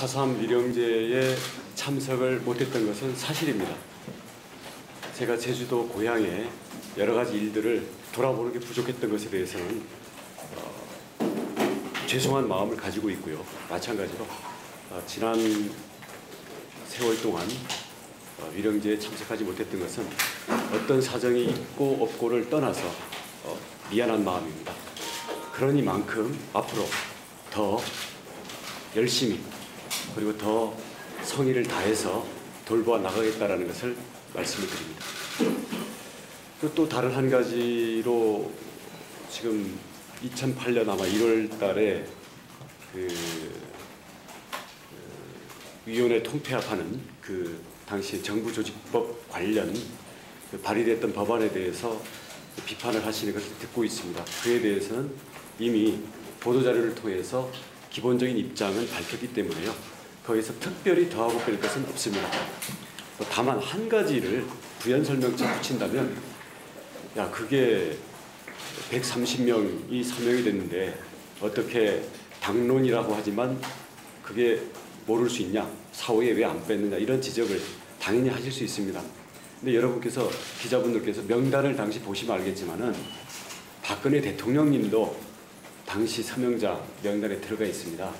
4.3 위령제에 참석을 못했던 것은 사실입니다. 제가 제주도 고향에 여러 가지 일들을 돌아보는 게 부족했던 것에 대해서는 어, 죄송한 마음을 가지고 있고요. 마찬가지로 어, 지난 세월 동안 어, 위령제에 참석하지 못했던 것은 어떤 사정이 있고 없고를 떠나서 어, 미안한 마음입니다. 그러니만큼 앞으로 더 열심히 그리고 더 성의를 다해서 돌보아 나가겠다라는 것을 말씀을 드립니다. 또 다른 한 가지로 지금 2008년 아마 1월 달에 그, 그 위원회 통폐합하는 그 당시 정부 조직법 관련 그 발의됐던 법안에 대해서 비판을 하시는 것을 듣고 있습니다. 그에 대해서는 이미 보도자료를 통해서 기본적인 입장은 밝혔기 때문에요. 거기서 특별히 더하고 뺄 것은 없습니다. 다만 한 가지를 부연 설명처 붙인다면 야 그게 130명이 서명이 됐는데 어떻게 당론이라고 하지만 그게 모를 수 있냐 사후에 왜 안 뺐느냐 이런 지적을 당연히 하실 수 있습니다. 근데 여러분께서 기자분들께서 명단을 당시 보시면 알겠지만은 박근혜 대통령님도 당시 서명자 명단에 들어가 있습니다.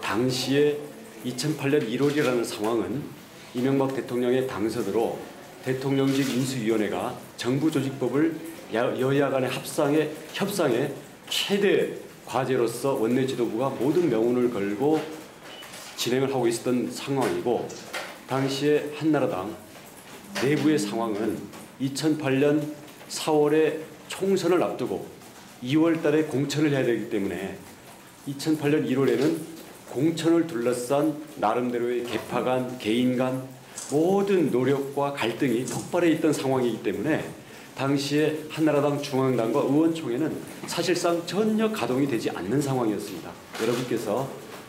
당시에 2008년 1월이라는 상황은 이명박 대통령의 당선으로 대통령직 인수위원회가 정부 조직법을 여야 간의 합상에 협상에 최대 과제로서 원내 지도부가 모든 명운을 걸고 진행을 하고 있었던 상황이고 당시에 한나라당 내부의 상황은 2008년 4월에 총선을 앞두고 2월 달에 공천을 해야 되기 때문에 2008년 1월에는 공천을 둘러싼 나름대로의 개파 간, 개인 간 모든 노력과 갈등이 폭발해 있던 상황이기 때문에 당시에 한나라당 중앙당과 의원총회는 사실상 전혀 가동이 되지 않는 상황이었습니다. 여러분께서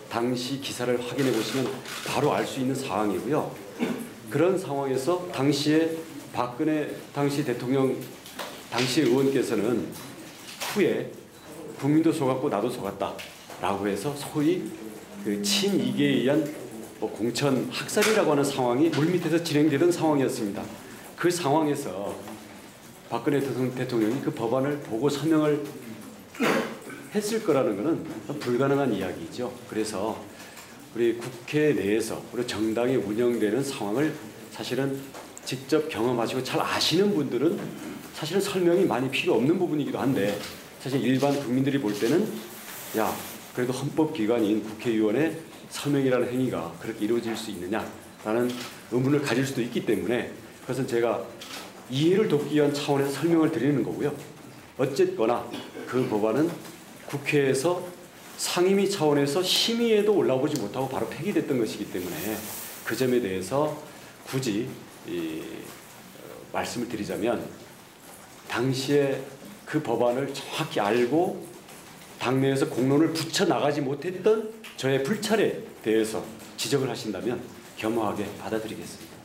당시 기사를 확인해 보시면 바로 알 수 있는 상황이고요. 그런 상황에서 당시에 박근혜 당시 대통령 당시 의원께서는 후에 국민도 속았고 나도 속았다라고 해서 소위 그 친이계에 의한 뭐 공천 학살이라고 하는 상황이 물밑에서 진행되던 상황이었습니다. 그 상황에서 박근혜 대통령이 그 법안을 보고 서명을 했을 거라는 것은 불가능한 이야기죠. 그래서 우리 국회 내에서 우리 정당이 운영되는 상황을 사실은 직접 경험하시고 잘 아시는 분들은 사실은 설명이 많이 필요 없는 부분이기도 한데 사실 일반 국민들이 볼 때는 야 그래도 헌법기관인 국회의원의 서명이라는 행위가 그렇게 이루어질 수 있느냐라는 의문을 가질 수도 있기 때문에 그것은 제가 이해를 돕기 위한 차원에서 설명을 드리는 거고요. 어쨌거나 그 법안은 국회에서 상임위 차원에서 심의에도 올라오지 못하고 바로 폐기됐던 것이기 때문에 그 점에 대해서 굳이 이, 어, 말씀을 드리자면 당시에 그 법안을 정확히 알고 당내에서 공론을 붙여 나가지 못했던 저의 불찰에 대해서 지적을 하신다면 겸허하게 받아들이겠습니다.